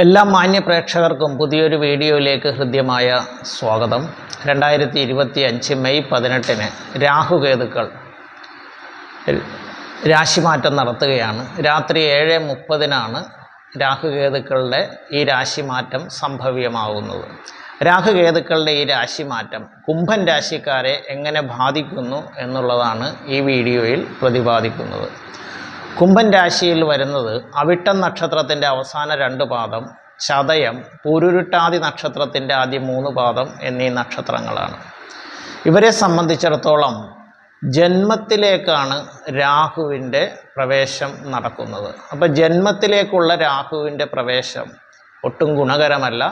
എല്ലാ മാന്യ പ്രേക്ഷകർക്കും പുതിയൊരു വീഡിയോയിലേക്ക് ഹൃദ്യമായ സ്വാഗതം. രണ്ടായിരത്തി ഇരുപത്തി അഞ്ച് മെയ് പതിനെട്ടിന് രാഹുകേതുക്കൾ രാശിമാറ്റം നടത്തുകയാണ്. രാത്രി ഏഴ് മുപ്പതിനാണ് രാഹുകേതുക്കളുടെ ഈ രാശിമാറ്റം സംഭവ്യമാകുന്നത്. രാഹുകേതുക്കളുടെ ഈ രാശിമാറ്റം കുംഭൻ രാശിക്കാരെ എങ്ങനെ ബാധിക്കുന്നു എന്നുള്ളതാണ് ഈ വീഡിയോയിൽ പ്രതിപാദിക്കുന്നത്. കുംഭൻ രാശിയിൽ വരുന്നത് അവിട്ടം നക്ഷത്രത്തിന്റെ അവസാന രണ്ട് പാദം ചതയം പൂരുരുട്ടാതി നക്ഷത്രത്തിന്റെ ആദ്യ മൂന്ന് പാദം എന്നീ നക്ഷത്രങ്ങളാണ്. ഇവരെ സംബന്ധിച്ചിടത്തോളം ജന്മത്തിലേക്കാണ് രാഹുവിന്റെ പ്രവേശം നടക്കുന്നത്. അപ്പോൾ ജന്മത്തിലേക്കുള്ള രാഹുവിന്റെ പ്രവേശം ഒട്ടും ഗുണകരമല്ല.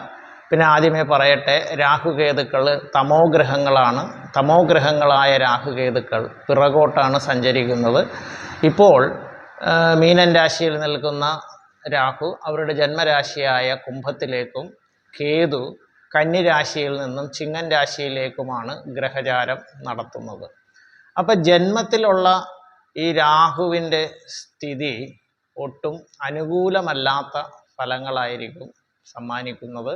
പിന്നെ ആദ്യമേ പറയട്ടെ രാഹുകേതുക്കൾ തമോഗ്രഹങ്ങളാണ് തമോഗ്രഹങ്ങളായ രാഹുകേതുക്കൾ പിറകോട്ടാണ് സഞ്ചരിക്കുന്നത്. ഇപ്പോൾ മീനൻ രാശിയിൽ നിൽക്കുന്ന രാഹു അവരുടെ ജന്മരാശിയായ കുംഭത്തിലേക്കും കേതു കന്നിരാശിയിൽ നിന്നും ചിങ്ങൻ രാശിയിലേക്കുമാണ് ഗ്രഹചാരം നടത്തുന്നത്. അപ്പം ജന്മത്തിലുള്ള ഈ രാഹുവിന്റെ സ്ഥിതി ഒട്ടും അനുകൂലമല്ലാത്ത ഫലങ്ങളായിരിക്കും സമ്മാനിക്കുന്നത്.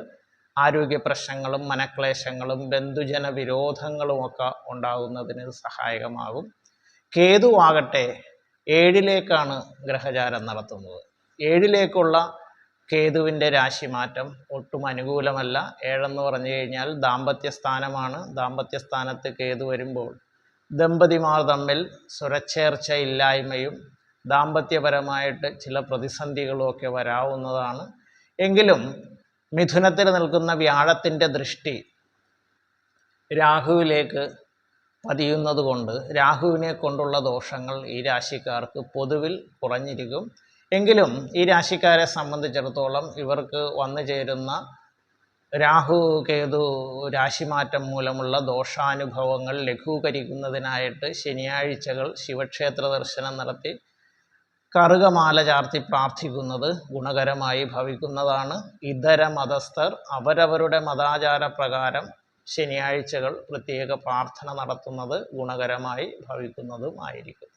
ആരോഗ്യ പ്രശ്നങ്ങളും മനക്ലേശങ്ങളും ബന്ധുജന വിരോധങ്ങളുമൊക്കെ ഉണ്ടാകുന്നതിന് സഹായകമാകും. കേതു ആകട്ടെ ഏഴിലേക്കാണ് ഗ്രഹചാരം നടത്തുന്നത്. ഏഴിലേക്കുള്ള കേതുവിന്റെ രാശിമാറ്റം ഒട്ടും അനുകൂലമല്ല. ഏഴെന്ന് പറഞ്ഞു കഴിഞ്ഞാൽ ദാമ്പത്യ സ്ഥാനമാണ് ദാമ്പത്യ സ്ഥാനത്ത് കേതു വരുമ്പോൾ ദമ്പതിമാർ തമ്മിൽ സുരക്ഷേർച്ച ഇല്ലായ്മയും ദാമ്പത്യപരമായിട്ട് ചില പ്രതിസന്ധികളുമൊക്കെ വരാവുന്നതാണ്. എങ്കിലും മിഥുനത്തിൽ നിൽക്കുന്ന വ്യാഴത്തിന്റെ ദൃഷ്ടി രാഹുവിലേക്ക് പതിയുന്നത് കൊണ്ട് രാഹുവിനെ കൊണ്ടുള്ള ദോഷങ്ങൾ ഈ രാശിക്കാർക്ക് പൊതുവിൽ കുറഞ്ഞിരിക്കും. എങ്കിലും ഈ രാശിക്കാരെ സംബന്ധിച്ചിടത്തോളം ഇവർക്ക് വന്നു ചേരുന്ന രാഹു കേതു രാശിമാറ്റം മൂലമുള്ള ദോഷാനുഭവങ്ങൾ ലഘൂകരിക്കുന്നതിനായിട്ട് ശനിയാഴ്ചകൾ ശിവക്ഷേത്ര ദർശനം നടത്തി കറുകമാല ചാർത്തി പ്രാർത്ഥിക്കുന്നത് ഗുണകരമായി ഭവിക്കുന്നതാണ്. ഇതര മതസ്ഥർ അവരവരുടെ മതാചാര പ്രകാരം ശനിയാഴ്ചകൾ പ്രത്യേക പ്രാർത്ഥന നടത്തുന്നത് ഗുണകരമായി ഭവിക്കുന്നതുമായിരിക്കും.